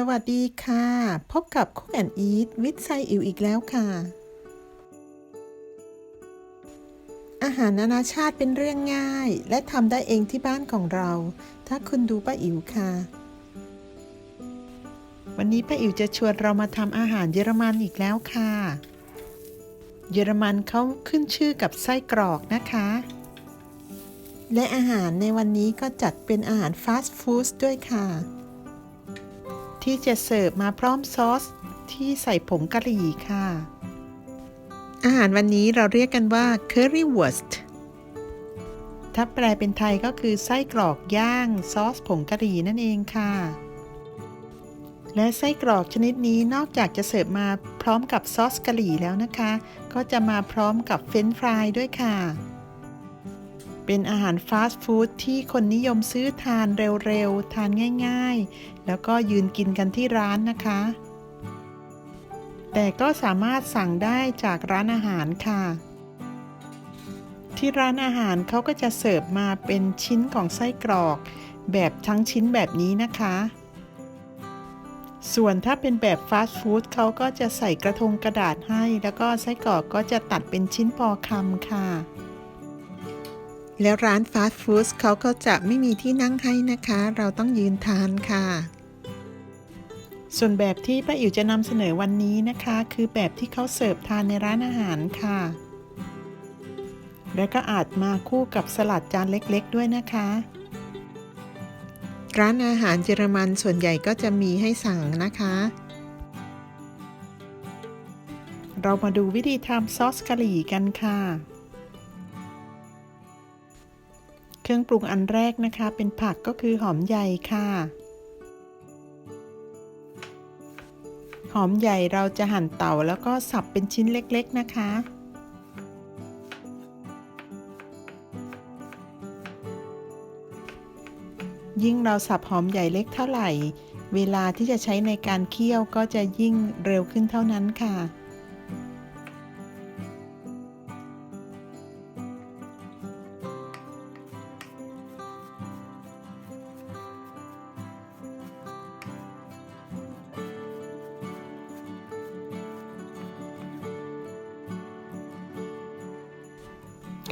สวัสดีค่ะ พบกับคุกแอนอีทวิทไซอิวอีกแล้วค่ะ อาหารนานาชาติเป็นเรื่องง่าย และทำได้เองที่บ้านของเรา ถ้าคุณดูป้าอิ๋วค่ะ วันนี้ป้าอิ๋วจะชวนเรามาทำอาหารเยอรมันอีกแล้วค่ะ เยอรมันเขาขึ้นชื่อกับไส้กรอกนะคะ และอาหารในวันนี้ก็จัดเป็นอาหารฟาสต์ฟู้ดด้วยค่ะ ที่จะเสิร์ฟมาพร้อมซอส ที่ใส่ผงกะหรี่ค่ะ อาหารวันนี้เราเรียกกันว่า currywurst ถ้าแปลเป็นไทยก็คือไส้กรอกย่างซอสผงกะหรี่นั่นเองค่ะ และไส้กรอกชนิดนี้นอกจากจะเสิร์ฟมาพร้อมกับซอสกะหรี่แล้วนะคะ ก็จะมาพร้อมกับเฟรนช์ฟรายด้วยค่ะ เป็นอาหารฟาสต์ฟู้ดที่คนนิยมซื้อทานเร็วๆ ทานง่ายๆ แล้วก็ยืนกินกันที่ร้านนะคะ แต่ก็สามารถสั่งได้จากร้านอาหารค่ะ ที่ร้านอาหารเขาก็จะเสิร์ฟมาเป็นชิ้นของไส้กรอก แบบทั้งชิ้นแบบนี้นะคะ ส่วนถ้าเป็นแบบฟาสต์ฟู้ดเขาก็จะใส่กระทงกระดาษให้ แล้วก็ไส้กรอกก็จะตัดเป็นชิ้นพอคำค่ะ แล้วร้านฟาสต์ฟู้ดเขาก็จะไม่มีที่นั่งให้นะคะ เราต้องยืนทานค่ะ ส่วนแบบที่ป้าอิ๋วจะนำเสนอวันนี้นะคะ คือแบบที่เขาเสิร์ฟทานในร้านอาหารค่ะ และก็อาจมาคู่กับสลัดจานเล็กๆ ด้วยนะคะ ร้านอาหารเยอรมันส่วนใหญ่ก็จะมีให้สั่งนะคะ เรามาดูวิธีทำซอสกะหรี่กันค่ะ เครื่องปรุงอันแรกนะคะ เป็นผักก็คือหอมใหญ่ค่ะ หอมใหญ่เราจะหั่นเต่าแล้วก็สับเป็นชิ้นเล็กๆนะคะยิ่งเราสับหอมใหญ่เล็กเท่าไหร่ เวลาที่จะใช้ในการเคี่ยวก็จะยิ่งเร็วขึ้นเท่านั้นค่ะ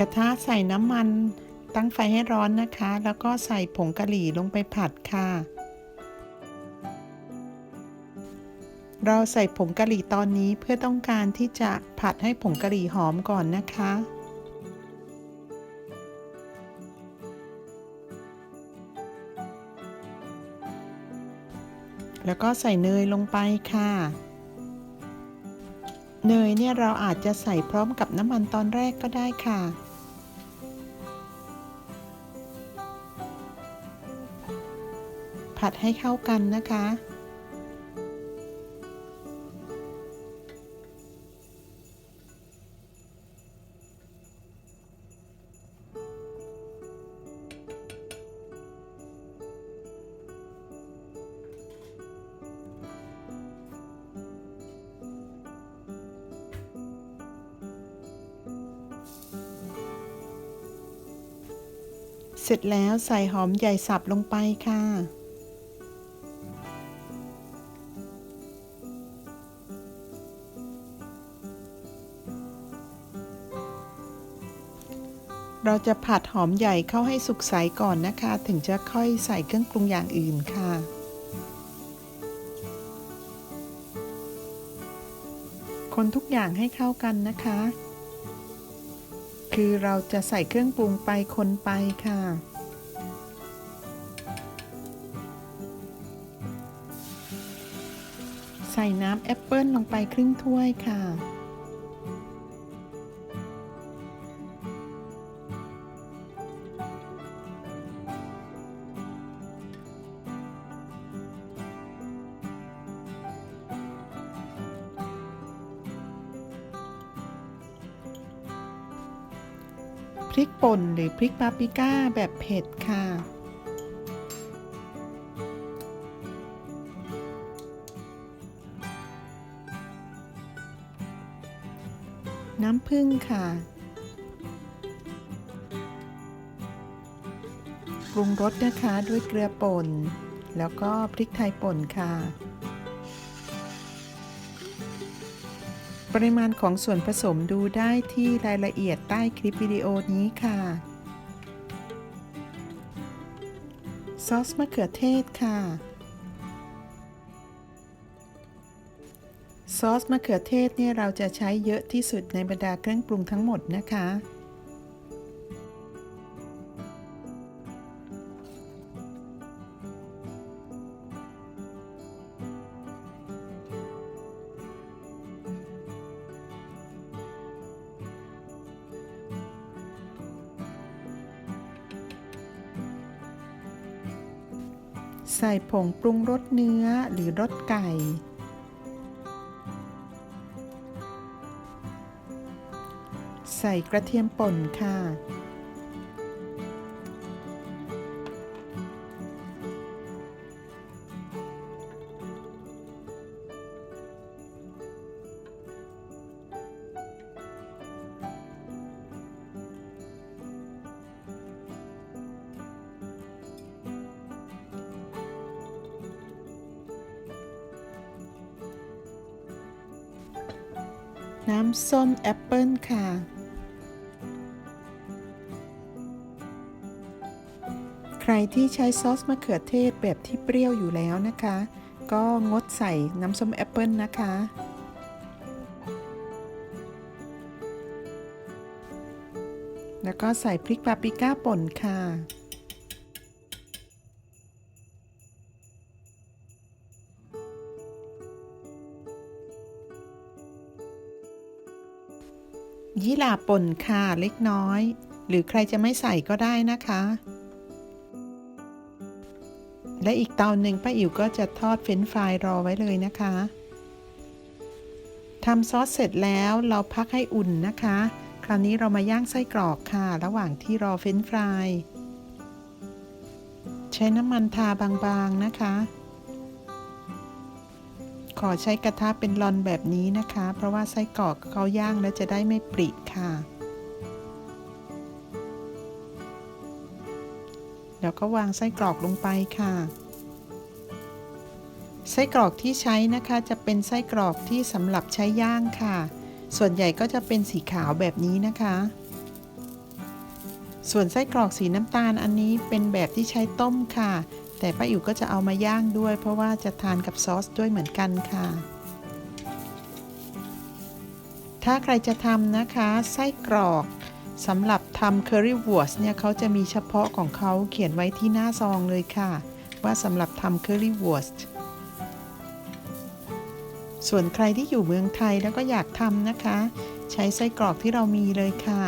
กระทะใส่น้ำมันตั้งไฟให้ร้อนนะคะ แล้วก็ใส่ผงกะหรี่ลงไปผัดค่ะ เราใส่ผงกะหรี่ตอนนี้เพื่อต้องการที่จะผัดให้ผงกะหรี่หอมก่อนนะคะ แล้วก็ใส่เนยลงไปค่ะ เนยเนี่ยเราอาจจะใส่พร้อมกับน้ำมันตอนแรกก็ได้ค่ะ ผัดให้เข้ากันนะคะ เสร็จแล้วใส่หอมใหญ่สับลงไปค่ะ เราจะผัดหอมใหญ่เข้าให้สุกใสก่อนนะคะ ถึงจะค่อยใส่เครื่องปรุงอย่างอื่นค่ะ คนทุกอย่างให้เข้ากันนะคะ คือเราจะใส่เครื่องปรุงไปคนไปค่ะใส่น้ำแอปเปิลลงไปครึ่งถ้วยค่ะ พริกป่นหรือพริกปาปริก้าแบบเผ็ดค่ะ น้ำผึ้งค่ะปรุงรสนะคะด้วยเกลือป่น แล้วก็พริกไทยป่นค่ะ ปริมาณของส่วนผสมดูได้ที่รายละเอียดใต้คลิปวิดีโอนี้ค่ะ ซอสมะเขือเทศค่ะ ซอสมะเขือเทศเนี่ยเราจะใช้เยอะที่สุดในบรรดาเครื่องปรุงทั้งหมดนะคะ ใส่ผงปรุงรสเนื้อหรือรสไก่ ใส่กระเทียมป่นค่ะ น้ำส้มแอปเปิลค่ะ ใครที่ใช้ซอสมะเขือเทศแบบที่เปรี้ยวอยู่แล้วนะคะ ก็งดใส่น้ำส้มแอปเปิลนะคะ แล้วก็ใส่พริกปาปริก้าป่นค่ะ ยี่หร่าป่นค่ะเล็กน้อย หรือใครจะไม่ใส่ก็ได้นะคะ และอีกเตาหนึ่งป้าอิ๋วก็จะทอดเฟรนฟรายรอไว้เลยนะคะทำซอสเสร็จแล้วเราพักให้อุ่นนะคะ คราวนี้เรามาย่างไส้กรอกค่ะ ระหว่างที่รอเฟรนฟราย ใช้น้ำมันทาบางๆนะคะ ขอใช้กระทะเป็นรอนแบบนี้นะคะ เพราะว่าไส้กรอกเขาย่างแล้วจะได้ไม่ปริค่ะเดี๋ยวก็วางไส้กรอกลงไปค่ะ ไส้กรอกที่ใช้นะคะจะเป็นไส้กรอกที่สำหรับใช้ย่างค่ะ ส่วนใหญ่ก็จะเป็นสีขาวแบบนี้นะคะ ส่วนไส้กรอกสีน้ำตาลอันนี้เป็นแบบที่ใช้ต้มค่ะ แต่ป้าอิ๋วก็จะเอามาย่างด้วย เพราะว่าจะทานกับซอสด้วยเหมือนกันค่ะ ถ้าใครจะทำนะคะไส้กรอกสำหรับทำ curry wurst เนี่ยเขาจะมีเฉพาะของเขาเขียนไว้ที่หน้าซองเลยค่ะ ว่าสำหรับทำ curry wurst ส่วนใครที่อยู่เมืองไทยแล้วก็อยากทำนะคะ ใช้ไส้กรอกที่เรามีเลยค่ะ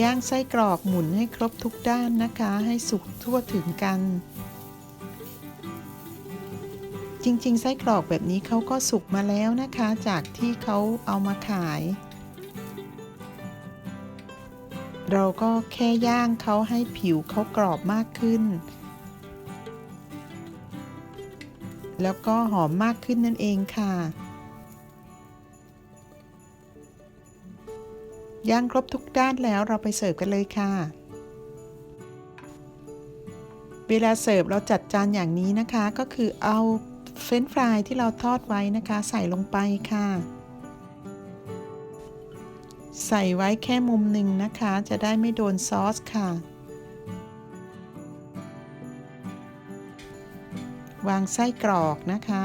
ย่างไส้กรอกหมุนให้ครบทุกด้านนะคะ ให้สุกทั่วถึงกัน จริงๆ ไส้กรอกแบบนี้เขาก็สุกมาแล้วนะคะ จากที่เขาเอามาขาย เราก็แค่ย่างเขาให้ผิวเขากรอบมากขึ้น แล้วก็หอมมากขึ้นนั่นเองค่ะ ย่างครบทุกด้านแล้วเราไปเสิร์ฟกันเลยค่ะ เวลาเสิร์ฟเราจัดจานอย่างนี้นะคะ ก็คือเอาเฟรนช์ฟรายที่เราทอดไว้นะคะ ใส่ลงไปค่ะ ใส่ไว้แค่มุมหนึ่งนะคะ จะได้ไม่โดนซอสค่ะ วางไส้กรอกนะคะ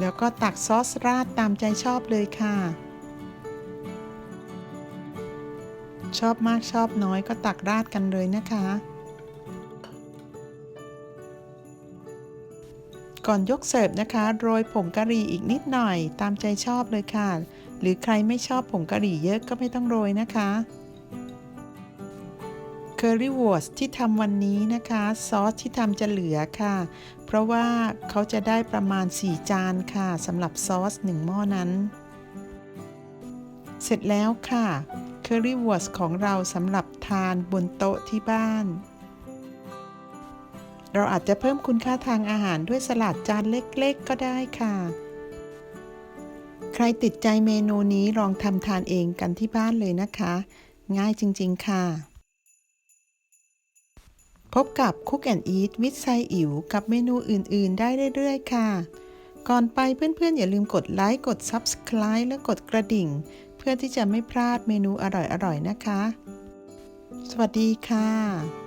แล้วก็ตักซอสราดตามใจชอบเลยค่ะ ชอบมากชอบน้อยก็ตักราดกันเลยนะคะ ก่อนยกเสิร์ฟนะคะ โรยผงกะหรี่อีกนิดหน่อยตามใจชอบเลยค่ะ หรือใครไม่ชอบผงกะหรี่เยอะก็ไม่ต้องโรยนะคะ เคอรี่วอร์สที่ทำวันนี้นะคะ ซอสที่ทำจะเหลือค่ะ เพราะว่าเขาจะได้ประมาณ 4 จานค่ะสำหรับซอส 1 หม้อนั้น เสร็จแล้วค่ะเคอรี่วอร์สของเราสำหรับทานบนโต๊ะที่บ้าน เราอาจจะเพิ่มคุณค่าทางอาหารด้วยสลัดจานเล็กๆ ก็ได้ค่ะใครติดใจเมนูนี้ลองทำทานเองกันที่บ้านเลยนะคะ ง่ายจริง ๆ ค่ะ พบกับ Cook and Eat วิทไซอิ๋วกับเมนูอื่น ๆ ได้เรื่อย ๆ ค่ะ ก่อนไปเพื่อน ๆ อย่าลืมกดไลค์ กด Subscribe และกดกระดิ่ง เพื่อที่จะไม่พลาดเมนูอร่อย ๆ นะคะ สวัสดีค่ะ